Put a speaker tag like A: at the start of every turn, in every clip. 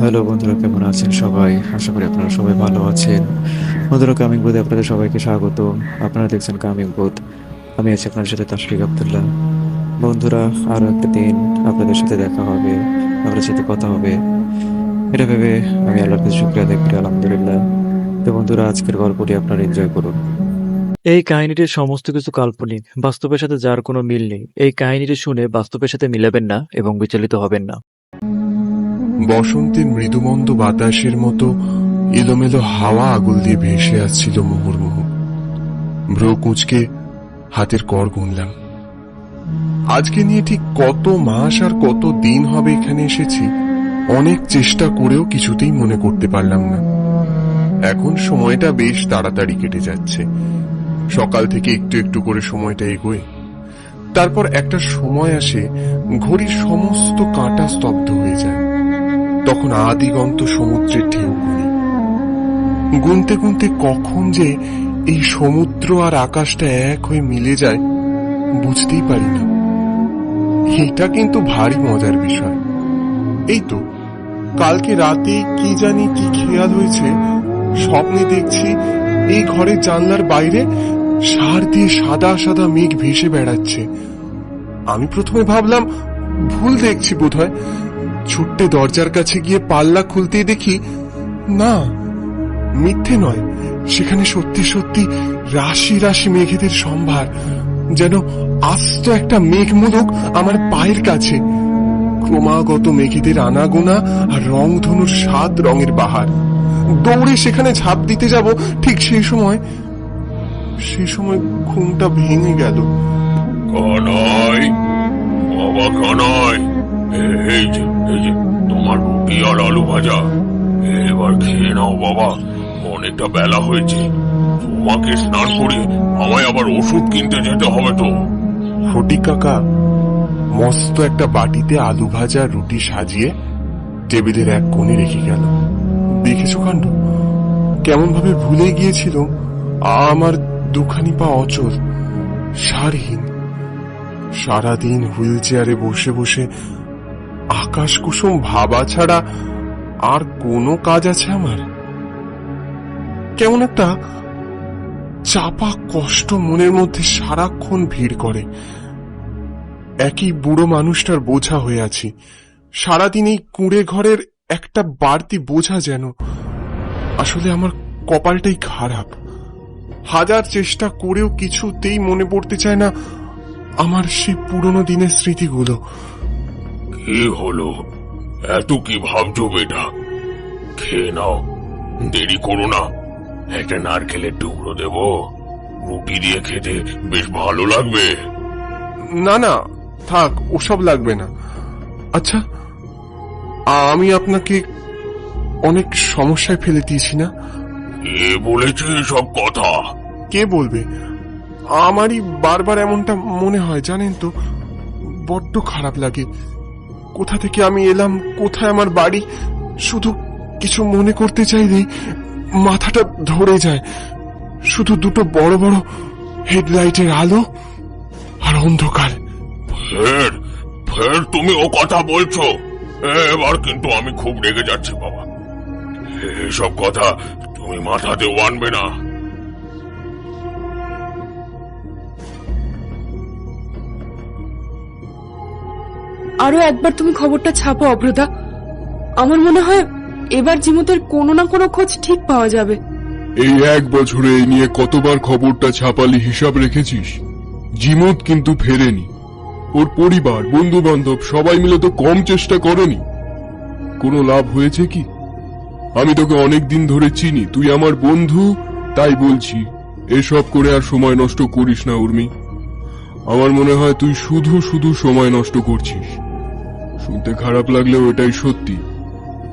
A: Hello বন্ধুরা, কেমন আছেন সবাই? আশা করি আপনারা সবাই ভালো আছেন। বন্ধুরা কামিং বোধে আপনাদের সবাইকে স্বাগত। আপনারা দেখছেন কামিং বোধ আমি আছি আপনার সাথে তাশফিক আবদুল্লাহ। বন্ধুরা আরও একটা দিন আপনাদের সাথে দেখা হবে, আপনাদের সাথে কথা হবে। এটা ভেবে আমি আল্লাহর কাছে শুক্রিয়া করি, আলহামদুলিল্লাহ। তো বন্ধুরা, আজকের গল্পটি আপনারা এনজয় করুন। এই কাহিনীটির সমস্ত কিছু কাল্পনিক, বাস্তবের সাথে যার কোনো মিল নেই। এই কাহিনীটি শুনে বাস্তবের সাথে মিলাবেন না এবং বিচলিত হবেন না।
B: বসন্তের মৃদুমন্দ বাতাসের মতো এলোমেলো হাওয়া আগুল দিয়ে ভেসে আসছিল মুহুর্মুহ। ভ্রু কুঁচকে হাতের কর গুনলাম। আজকে নিয়ে ঠিক কত মাস আর কত দিন হবে এখানে এসেছি, অনেক চেষ্টা করেও কিছুতেই মনে করতে পারলাম না। এখন সময়টা বেশ তাড়াতাড়ি কেটে যাচ্ছে। সকাল থেকে একটু একটু করে সময়টা এগোয়। তারপর একটা সময় আসে, ঘড়ির সমস্ত কাঁটা স্তব্ধ হয়ে যায়। তখন আদিগন্ত সমুদ্রের ঢেউ গুনি গুনতে গুনতে কখন যে এই সমুদ্র আর আকাশটা এক হয়ে মিলে যায়, বুঝতেই পারি না। এটা কিন্তু ভারী মজার বিষয়। এই তো, কালকে রাতে কি জানি কি খেয়াল হয়েছে, স্বপ্নে দেখছি এই ঘরের জানলার বাইরে সার দিয়ে সাদা সাদা মেঘ ভেসে বেড়াচ্ছে। আমি প্রথমে ভাবলাম, ভুল দেখছি বোধহয় ছুট্টে দরজার কাছে গিয়ে পাল্লা খুলতেই দেখি, না, মিথ্যে নয়। সেখানে সত্যি সত্যি রাশি রাশি মেঘেদের সম্ভার, যেন আস্ত একটা মেঘমূলক আমার পায়ের কাছে। ক্রমাগত মেঘেদের আনাগোনা আর রংধনুর সাত রঙের বাহার। দৌড়ে সেখানে ঝাঁপ দিতে যাব, ঠিক সেই সময় সেই সময় ঘুমটা ভেঙে গেল।
C: কানাই বাবা কানাই এই যে এই যে, তোমার রুটি আর আলু ভাজা। এবার খেয়ে নাও বাবা, অনেকটা বেলা হয়েছে। তোমাকে স্নান করে আমায় আবার ওষুধ কিনতে যেতে হবে তো।
B: ফটিক কাকা, মস্ত একটা বাটিতে আলু ভাজা রুটি সাজিয়ে টেবিলের এক কোণে রেখে গেল। দেখেছ কাণ্ড? কেমন ভাবে ভুলে গিয়েছিল? আমার দুখানি পা অচল, সারহীন। সারাদিন হুইল চেয়ারে বসে বসে আকাশ কুসুম ভাবা ছাড়া আর কোনো কাজ আছে আমার? কেমন একটা চাপা কষ্ট মনের মধ্যে সারাক্ষণ ভিড় করে। একই বুড়ো মানুষটার বোঝা হয়ে আছি। সারাদিন এই কুঁড়ে ঘরের একটা বাড়তি বোঝা যেন আসলে আমার কপালটাই খারাপ। হাজার চেষ্টা করেও কিছুতেই মনে পড়তে চায় না আমার সেই পুরনো দিনের স্মৃতিগুলো।
C: কি হলো এত কি ভাবছ বেটা? খেয়ে নাও দেরি করো না। একটা নারকেলের টুকরো দেবো। রুটি দিয়ে খেতে বেশ ভালো লাগবে।
B: না না থাক ওসব লাগবে না। আচ্ছা আমি আপনাকে অনেক সমস্যায় ফেলে দিয়েছি না?
C: এ বলেছে সব কথা?
B: কে বলবে? আমারই বারবার এমনটা মনে হয় জানেন তো? বড্ড খারাপ লাগে। কোথা থেকে আমি এলাম? কোথায় আমার বাড়ি? শুধু কিছু মনে করতে চাইলেই মাথাটা ধরে যায়। শুধু দুটো বড় বড় হেডলাইটের আলো আর অন্ধকার।
C: ফের ফের তুমি ও কথা বলছো। এবার কিন্তু আমি খুব রেগে যাচ্ছি, বাবা। এসব কথা তুমি মাথাতেও আনবে না।
D: আরও একবার তুমি খবরটা ছাপো, অভ্রতা। আমার মনে হয় এবার জিমুতের কোনো না কোনো খোঁজ ঠিক পাওয়া যাবে।
E: এই এক বছরে এই নিয়ে কতবার খবরটা ছাপালি হিসাব রেখেছিস? জিমত কিন্তু ফেরেনি। ওর পরিবার বন্ধু বান্ধব সবাই মিলে তো কম চেষ্টা করেনি। কোনো লাভ হয়েছে কি? আমি তোকে অনেক দিন ধরে চিনি, তুই আমার বন্ধু, তাই বলছি, এসব করে আর সময় নষ্ট করিস না, উর্মি। আমার মনে হয় তুই শুধু শুধু সময় নষ্ট করছিস। শুনতে খারাপ লাগলেও এটাই সত্যি।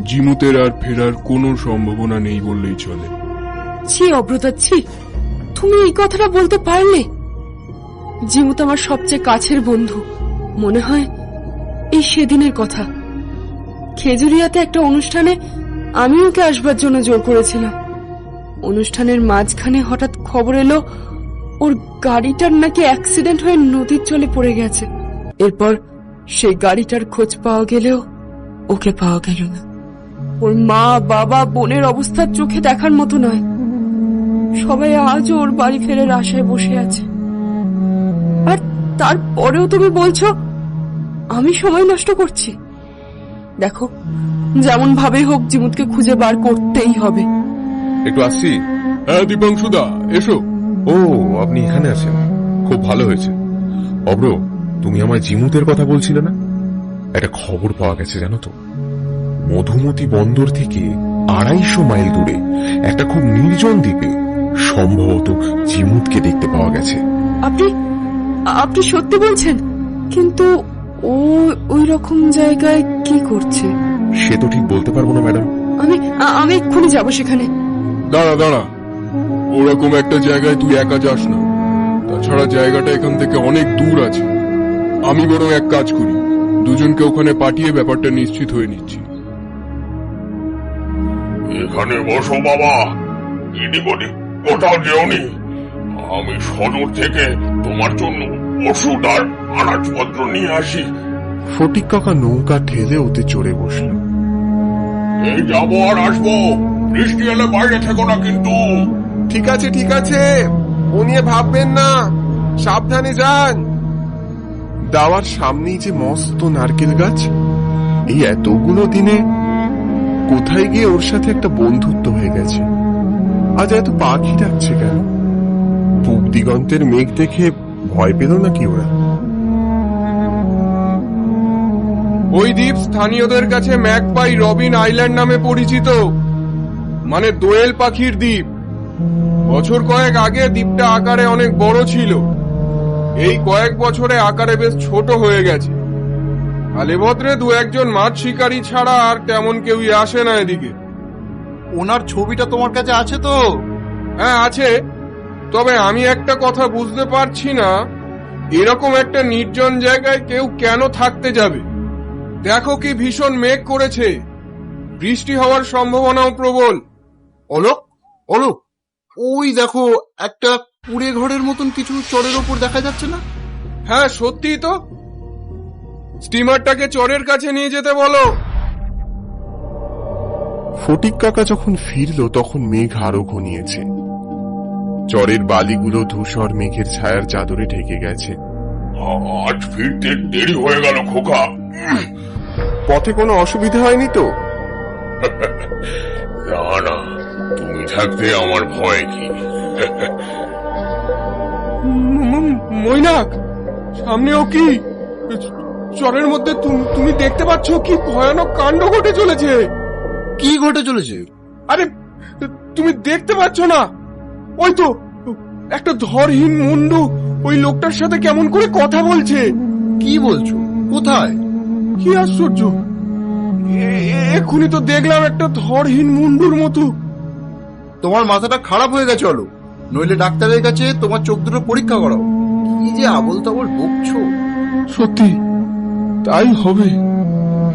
E: জিমুতের আর ফেরার কোনো সম্ভাবনা নেই বললেই চলে।
D: ছি অভ্রতা ছি, তুমি এই কথাটা বলতে পারলে? জিমুত আমার সবচেয়ে কাছের বন্ধু। মনে হয় এই সেদিনের কথা। খেজুরিয়াতে একটা অনুষ্ঠানে আমি ওকে আসবার জন্য জোর করেছিলাম। অনুষ্ঠানের মাঝখানে হঠাৎ খবর এলো, ওর গাড়িটার নাকি অ্যাক্সিডেন্ট হয়ে নদীর জলে পড়ে গেছে। এরপর সেই গাড়িটার খোঁজ পাওয়া গেলেও ওকে পাওয়া গেল না। ওর মা বাবা বোনের অবস্থা চোখে দেখার মতো নয়। সবাই আজও ওর বাড়ি ফেরার আশায় বসে আছে। আর তারপরেও তুমি বলছো আমি সময় নষ্ট করছি। দেখো যেমন ভাবে হোক জিমুতকে খুঁজে বার করতেই হবে।
E: একটু আসছি। হ্যাঁ দীপাংশুদা এসো।
F: ও আপনি এখানে আছেন। খুব ভালো হয়েছে। অব্র তুমি আমার জিমুতের কথা বলছিলে না? একটা খবর পাওয়া গেছে জানো তো। মধুমতি বন্দর থেকে আড়াইশো মাইল দূরে একটা খুব নির্জন দ্বীপে সম্ভবত জিমুতকে দেখতে পাওয়া গেছে।
D: আপনি আপনি সত্যি বলছেন? কিন্তু ও ওই রকম জায়গায় কি করছে?
F: সে তো ঠিক বলতে পারব না ম্যাডাম।
D: আমি আমি এক্ষুনি যাব সেখানে।
E: দাঁড়া দাঁড়া। ওরকম একটা জায়গায় তুই একা যাস না। তাছাড়া জায়গাটা এখান থেকে অনেক দূর আছে। আমি বরং এক কাজ করি। দুজনকে ওখানে পাঠিয়ে ব্যাপারটা নিশ্চিত হয়ে নিচ্ছি।
C: এখানে বসো বাবা। ওদিক কোথাও যেওনি। আমি সদর থেকে তোমার জন্য ওষুধ আর আনাজপত্র নিয়ে আসি।
B: ফটিক কাকা নৌকা ঠেলে ওতে চড়ে বসল।
C: এই যাব আর আসব। বৃষ্টি এলে বাইরে থেকো না কিন্তু।
B: ঠিক আছে ঠিক আছে। ও নিয়ে ভাববেন না। সাবধানে যান। দাওয়ার সামনেই যে মস্ত নারকেল গাছ, এই এতগুলো দিনে কোথায় গিয়ে ওর সাথে একটা বন্ধুত্ব হয়ে গেছে? আজ এত পাখি ডাকছে কেন? পূব দিগন্তের মেঘ দেখে ভয় পেল নাকি ওরা? ওই দ্বীপ স্থানীয়দের কাছে ম্যাকপাই রবিন আইল্যান্ড নামে পরিচিত মানে দোয়েল পাখির দ্বীপ। বছর কয়েক আগে দ্বীপটা আকারে অনেক বড় ছিল। এই কয়েক বছরে আকারে বেশ ছোট হয়ে গেছে। আলেভদ্রে দু একজন মাছ শিকারী ছাড়া আর তেমন কেউই আসে না এদিকে।
G: ওনার ছবিটা তোমার কাছে আছে তো?
E: হ্যাঁ আছে। তবে আমি একটা কথা বুঝতে পারছি না এরকম একটা নির্জন জায়গায় কেউ কেন থাকতে যাবে? দেখো কি ভীষণ মেঘ করেছে। বৃষ্টি হওয়ার সম্ভাবনাও প্রবল।
G: অলোক অলোক ওই দেখো একটা কুড়ে ঘরের মতন কিছু চরের ওপর দেখা যাচ্ছে না?
E: হ্যাঁ সত্যিই তো। স্টিমারটাকে চরের কাছে নিয়ে যেতে বলো। ফটিক কাকা যখন ফিরল তখন মেঘ আরও ঘনিয়েছে। চরের বালিগুলো ধূসর মেঘের ছায়ার চাদরে ঢেকে গেছে।
C: আজ ফিরতে দেরি হয়ে গেল খোকা।
B: পথে কোনো অসুবিধা হয়নি তো?
C: না না তুমি থাকতে আমার ভয় কি?
E: মৈনাক সামনেও কি? চরের মধ্যে তুম- তুমি দেখতে পাচ্ছ কি ভয়ানক কাণ্ড ঘটে চলেছে।
G: কি ঘটে চলেছে?
E: আরে তুমি দেখতে পাচ্ছ না? ওই তো একটা ধরহীন মুন্ডু ওই লোকটার সাথে কেমন করে কথা বলছে।
G: কি বলছো? কোথায়?
E: কি আশ্চর্য! এক্ষুনি তো দেখলাম একটা ধরহীন মুন্ডুর মতো।
G: তোমার মাথাটা খারাপ হয়ে গেছে অলোক। নইলে ডাক্তারের কাছে তোমার চোখ দুটো পরীক্ষা করাও। কি যে আবল তাবল বকছো।
E: সত্যি তাই হবে।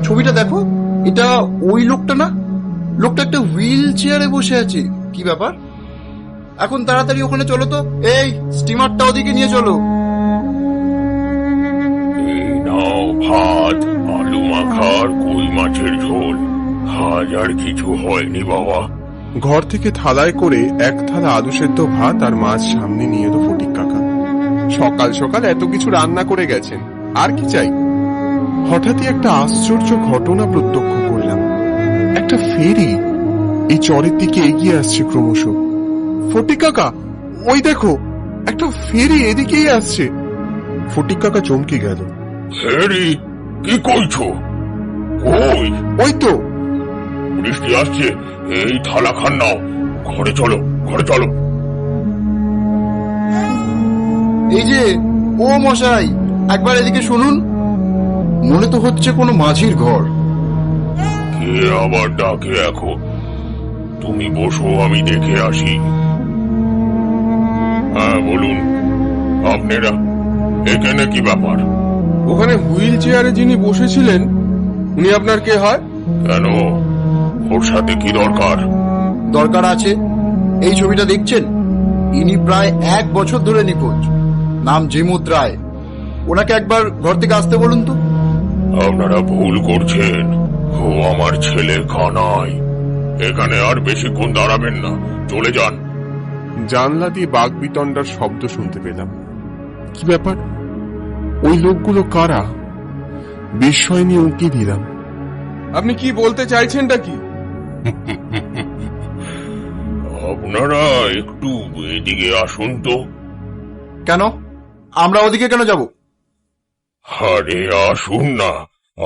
G: ছবিটা দেখো এটা ওই লোকটা না? লোকটা একটা হুইল চেয়ারে বসে আছে। কি ব্যাপার? এখন তাড়াতাড়ি ওখানে চলো তো। এই স্টিমারটা ওদিকে নিয়ে চলো।
C: এই নাও ভাত আলু মাখার কই মাছের ঝোল। আজ আর কিছু হয়নি বাবা।
B: ঘর থেকে থালায় করে এক থালা আলু সেদ্ধ ভাত আর মাছ সামনে নিয়ে এলো ফটিক কাকা। সকাল সকাল এত কিছু রান্না করে গেছেন আর কি চাই? হঠাৎই একটা আশ্চর্য ঘটনা প্রত্যক্ষ করলাম। একটা ফেরি এই চরের দিকে এগিয়ে আসছে ক্রমশ। ফটিক কাকা ওই দেখো একটা ফেরি এদিকেই আসছে। ফটিক কাকা চমকে গেল।
C: ফেরি? কি কইছো? কই?
B: ওই তো
C: বৃষ্টি আসছে। এই থালা খান নাও। ঘরে চলো ঘরে চলো।
G: এই যে ও মশাই একবার এদিকে শুনুন। মনে তো হচ্ছে কোনো মাঝির ঘর।
C: কে আবার ডাকে এখন? তুমি বসো আমি দেখে আসি। হ্যাঁ বলুন। আপনারা এখানে কি ব্যাপার?
E: ওখানে হুইল চেয়ারে যিনি বসেছিলেন উনি আপনার কে হয়?
C: কেন? ওর সাথে কি দরকার?
G: দরকার আছে। এই ছবিটা দেখছেন? ইনি প্রায় এক বছর ধরে নিখোঁজ। নাম জিমুত রায়। ওনাকে একবার ঘর থেকে আসতে বলুন তো।
C: আপনারা ভুল করছেন। ও আমার ছেলে কানাই। এখানে আর বেশিক্ষণ দাঁড়াবেন না। চলে যান।
B: জানলা দিয়ে বাঘ বিতণ্ডার শব্দ শুনতে পেলাম। কি ব্যাপার? ওই লোকগুলো কারা? বিস্ময় নিয়ে উঁকি দিলাম।
E: আপনি কি বলতে চাইছেনটা কি?
C: আপনারা একটু এদিকে আসুন তো।
G: কেন? আমরা ওদিকে কেন যাব?
C: আরে আসুন না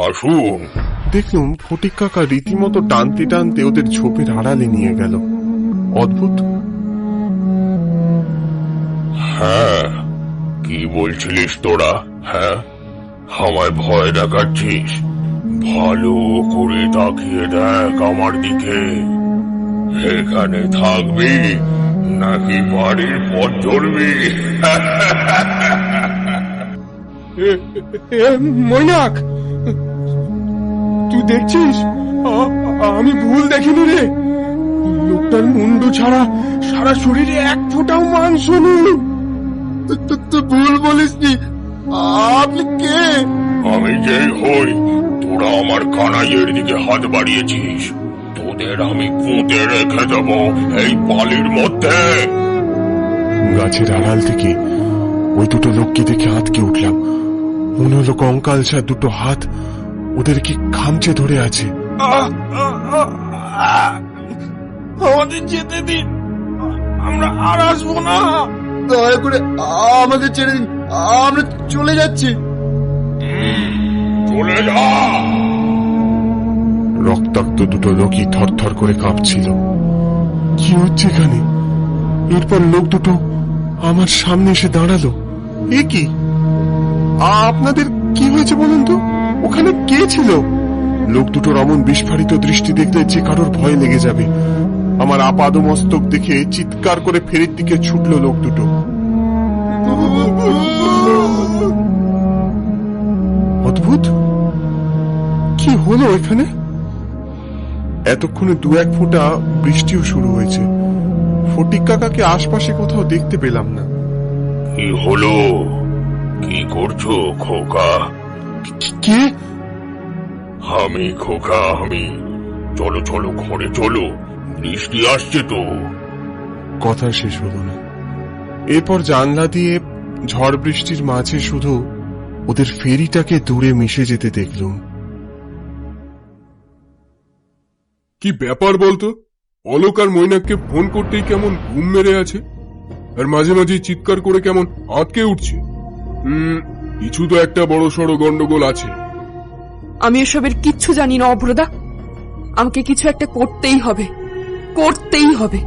C: আসুন।
B: দেখলুম ফটিক কাকা রীতিমতো টানতে টানতে ওদের ঝোপের আড়ালে নিয়ে গেল। অদ্ভুত।
C: হ্যাঁ কি বলছিলিস তোরা হ্যাঁ? আমায় ভয় দেখাচ্ছিস। ভালো করে তাকিয়ে দেখ আমার দিকে। এখানে থাকবি নাকি বাড়ির পথ
E: মৈনাক! তুই দেখছিস? আমি ভুল দেখিনি রে। লোকটার মুন্ডু ছাড়া সারা শরীরে এক ফোঁটাও মাংস নেই।
G: তুই ভুল বলিসনি। আপনি কে?
C: আমি যেই হই তোরা আমার কানাইয়ের দিকে হাত বাড়িয়েছিস। তোদের আমি পুঁতে রেখে দেব এই বালির মধ্যে।
B: গাছের আড়াল থেকে ওই দুটো লোককে দেখে আটকে উঠলাম। মনে হলো কঙ্কালসা দুটো হাত ওদেরকে খামচে ধরে আছে।
E: আমাদের যেতে দিন। আমরা আর আসব না।
G: দয়া করে আমাদের ছেড়ে দিন। আমরা চলে যাচ্ছি।
C: চলে যা
B: রক্তাক্ত দুটো লোকই থরথর করে কাঁপছিল। কি হচ্ছে এখানে? এরপর লোক দুটো আমার সামনে এসে দাঁড়াল। এ কি? আপনাদের কি হয়েছে বলুন তো? ওখানে কে ছিল? লোক দুটোর অমন বিস্ফারিত দৃষ্টি দেখলে যে কারোর ভয় লেগে যাবে। আমার আপাদ মস্তক দেখে চিৎকার করে ফেরির দিকে ছুটলো লোক দুটো। অদ্ভুত! কি হলো এখানে? এতক্ষণে দু এক ফোঁটা বৃষ্টিও শুরু হয়েছে। ফটিক কাকাকে আশপাশে কোথাও দেখতে পেলাম না।
C: কি হলো? কি করছ খোকা?
B: কি-
C: আমি খোকা আমি। চলো চলো ঘরে চলো। বৃষ্টি আসছে তো।
B: কথা শেষ হলো না। এরপর জানলা দিয়ে ঝড় বৃষ্টির মাঝে শুধু ওদের ফেরিটাকে দূরে মিশে যেতে দেখলুম।
E: কি ব্যাপার বলতো? অলোক আর মৈনাককে ফোন করতেই কেমন ঘুম মেরে আছে? আর মাঝে মাঝে চিৎকার করে কেমন আটকে উঠছে। হুম কিছু তো একটা বড় সড়ো গন্ডগোল আছে।
D: আমি এসবের কিচ্ছু জানি না অভ্রদা। আমাকে কিছু একটা করতেই হবে। করতেই হবে।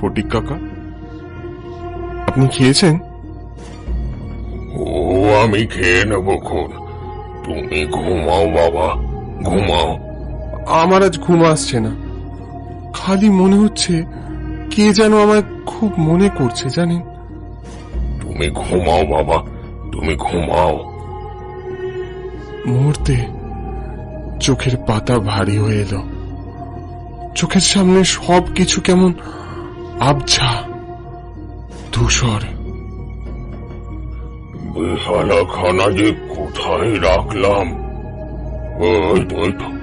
B: ফটিক কাকা আপনি খেয়েছেন?
C: ও আমি খেয়ে নেব খন। তুমি ঘুমাও বাবা। ঘুমাও।
B: আমার আজ ঘুম আসছে না। খালি মনে হচ্ছে কে যেন আমায় খুব মনে করছে জানেন?
C: তুমি ঘুমাও বাবা। তুমি ঘুমাও।
B: মুহূর্তে চোখের পাতা ভারী হয়ে এলো। চোখের সামনে সব কিছু কেমন আবঝা ধূসর।
C: বেহালা খানা যে কোথায় রাখলাম? ওই তো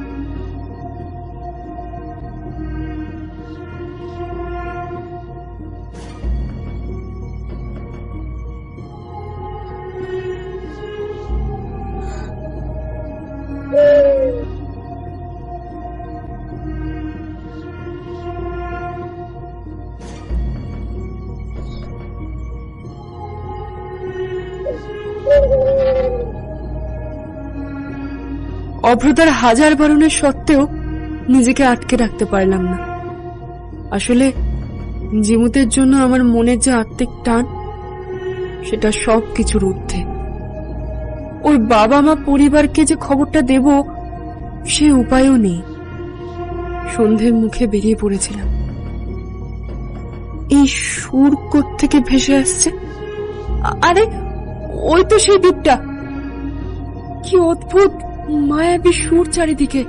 D: অভ্রতার হাজার বারণের সত্ত্বেও নিজেকে আটকে রাখতে পারলাম না। আসলে জিমুতের জন্য আমার মনের যে আত্মিক টান, সেটা সব কিছুর ঊর্ধ্বে। ওর বাবা মা পরিবারকে যে খবরটা দেব, সে উপায়ও নেই। সন্ধ্যের মুখে বেরিয়ে পড়েছিলাম। এই সুর থেকে ভেসে আসছে? আরে, ওই তো সেই দ্বীপটা কি অদ্ভুত! মায়াবী সুর চারিদিকে।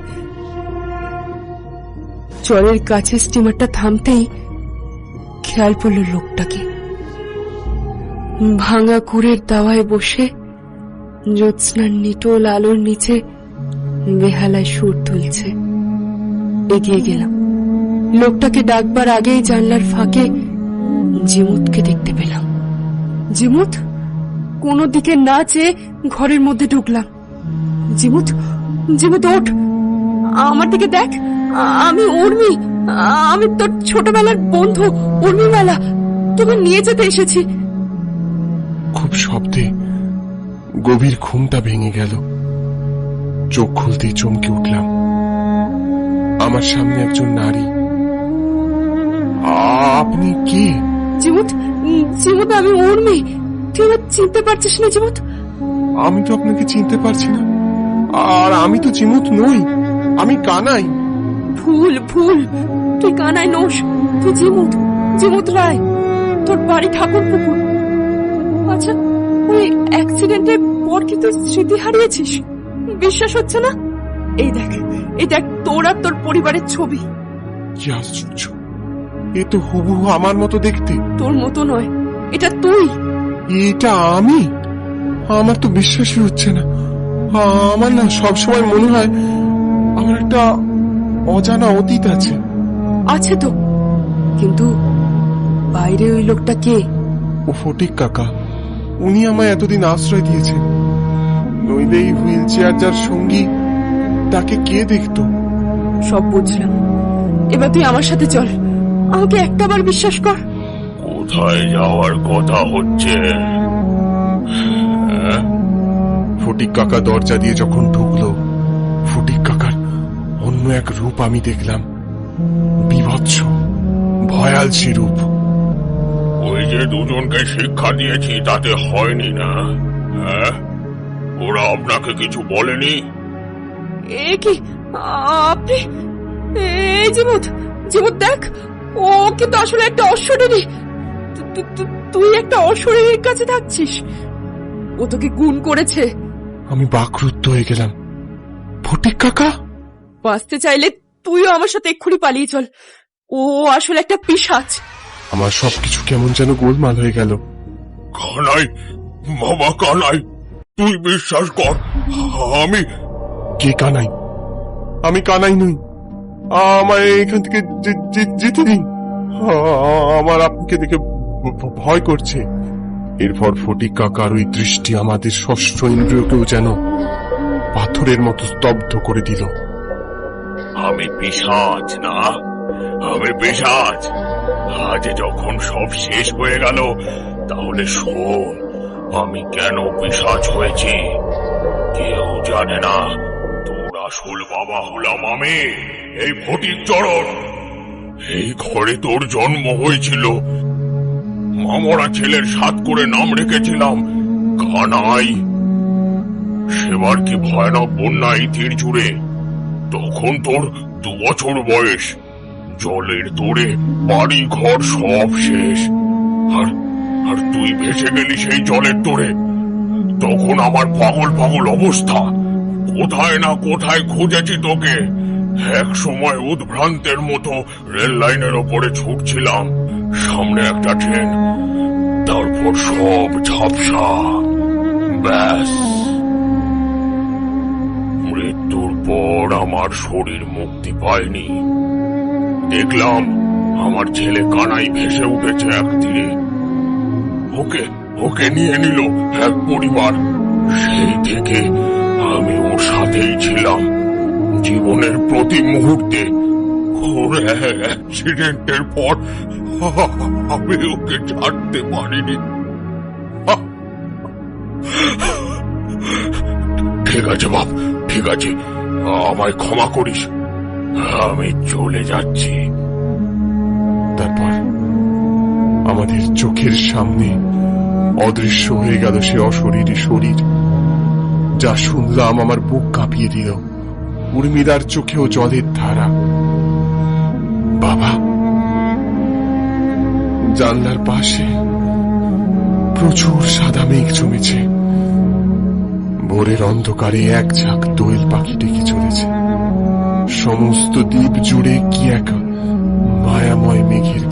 D: জলের কাছে স্টিমারটা থামতেই খেয়াল পড়ল লোকটাকে। ভাঙা কুড়ের দাওয়ায় বসে জ্যোৎস্নার নিটোল আলোর নিচে বেহালায় সুর তুলছে। এগিয়ে গেলাম। লোকটাকে ডাকবার আগেই জানলার ফাঁকে জিমুতকে দেখতে পেলাম। জিমুত, কোনো দিকে না চেয়ে ঘরের মধ্যে ঢুকলাম। জিমুত জিমুত ওঠ। আমার দিকে দেখ আমি উর্মি আমি তোর ছোটবেলার বন্ধু উর্মিমালা। তোকে নিয়ে যেতে এসেছি।
B: খুব শব্দে গভীর ঘুমটা ভেঙে গেল। চোখ খুলতেই চমকে উঠলাম। আমার সামনে একজন নারী। আপনি কে?
D: জিমুত জিমুত আমি উর্মি। তুই চিনতে পারছিস না জিমুত
B: আমি তো আপনাকে চিনতে পারছি না। আর আমি তো চিমুত নই আমি কানাই।
D: ভুল ভুল। তুই কানায় নোস তুই জিমুত জিমুত রায়। তোর বাড়ি ঠাকুর পুকুর আচ্ছা ওই অ্যাক্সিডেন্টের পর কি তুই স্মৃতি হারিয়েছিস? বিশ্বাস হচ্ছে না? এই দেখ এই দেখ তোর আর তোর পরিবারের ছবি।
B: কি আশ্চর্য। এ তো হুবহু আমার মতো দেখতে।
D: তোর মতো নয় এটা তুই।
B: এটা আমি? আমার তো বিশ্বাসই হচ্ছে না। আমার না সবসময় মনে হয় আমার একটা অজানা অতীত আছে।
D: আছে তো। কিন্তু বাইরে ওই লোকটা কে?
B: ও ফটিক কাকা উনি আমায় এতদিন আশ্রয় দিয়েছেন। নইলে এই হুইল চেয়ার যার সঙ্গী তাকে কে দেখতো?
D: সব বুঝলাম। এবার তুই আমার সাথে চল। আমাকে একটাবার বিশ্বাস কর।
C: কোথায় যাওয়ার কথা হচ্ছে?
B: ফটিক কাকা দরজা দিয়ে যখন ঢুকলো ফটিক কাকার অন্য এক রূপ আমি দেখলাম। বিভৎস ভয়ালসি রূপ।
C: ওই যে দুজনকে শিক্ষা দিয়েছি তাতে হয়নি না। হ্যাঁ? ওরা আপনাকে কিছু বলেনি?
D: এ কি? আপনি? এই জিমুত জিমুত দেখ ও কিন্তু আসলে একটা তু- তুই একটা অশ্বরের কাছে থাকছিস। ও তোকে গুণ করেছে।
B: আমি বাকরুদ্ধ হয়ে গেলাম। ফটিক কাকা?
D: বাঁচতে চাইলে তুইও আমার সাথে এক্ষুনি পালিয়ে চল। ও আসলে একটা পিশাচ।
B: আমার সবকিছু কেমন যেন গোলমাল হয়ে গেল।
C: কানাই বাবা কানাই তুই বিশ্বাস কর আমি
B: কে কানাই? আমি কানাই নই। আমায় এখান থেকে যেতে দিন। আমার আপনাকে দেখে ভয় করছে। এরপর ফটিক কাকার ওই দৃষ্টি আমাদের ষষ্ঠ ইন্দ্রিয়কেও যেন পাথরের মতো স্তব্ধ করে দিল।
C: আমি পিসাজ না? আমি পিসাজ আজ যখন সব শেষ হয়ে গেল, তাহলে শোন, আমি কেন পিসাজ হয়েছি? কেউ জানে না, তোর আসল বাবা হলাম আমি, এই ফটিক চরণ এই ঘরে তোর জন্ম হয়েছিল মামরা ছেলের সাত করে নাম রেখেছিলাম। কানাই, সেবার কি ভয়ানক বন্যা এই তীর জুড়ে? তখন তোর দু বছর বয়স। জলের তোরে বাড়ি ঘর সব শেষ। আর আর তুই ভেসে গেলি সেই জলের তোরে তখন আমার পাগল পাগল অবস্থা। কোথায় না কোথায় খুঁজেছি তোকে? এক সময় উদ্ভ্রান্তের মতো রেল লাইনের ওপরে ছুটছিলাম। সামনে একটা ট্রেন, তারপর সব ঝাপসা। ব্যাস। মৃত্যুর পর আমার শরীর মুক্তি পায়নি। দেখলাম আমার ছেলে কানাই ভেসে উঠেছে এক তীরে। ওকে ওকে নিয়ে নিল এক পরিবার। সেই থেকে আমি ওর সাথেই ছিলাম। জীবনের প্রতি মুহূর্তে অ্যাক্সিডেন্টের পর আমি ওকে ছাড়তে পারিনি। ঠিক আছে বাপ ঠিক আছে। আমায় ক্ষমা করিস। আমি চলে যাচ্ছি।
B: তারপর আমাদের চোখের সামনে অদৃশ্য হয়ে গেল সে অশরীরী শরীর। যা শুনলাম আমার বুক কাঁপিয়ে দিল। উর্মিলার চোখেও জলের ধারা। বাবা। জানলার পাশে প্রচুর সাদা মেঘ জমেছে। ভোরের অন্ধকারে এক ঝাঁক দোয়েল পাখি ডেকে চলেছে। সমস্ত দ্বীপ জুড়ে কি এক মায়াময় মেঘের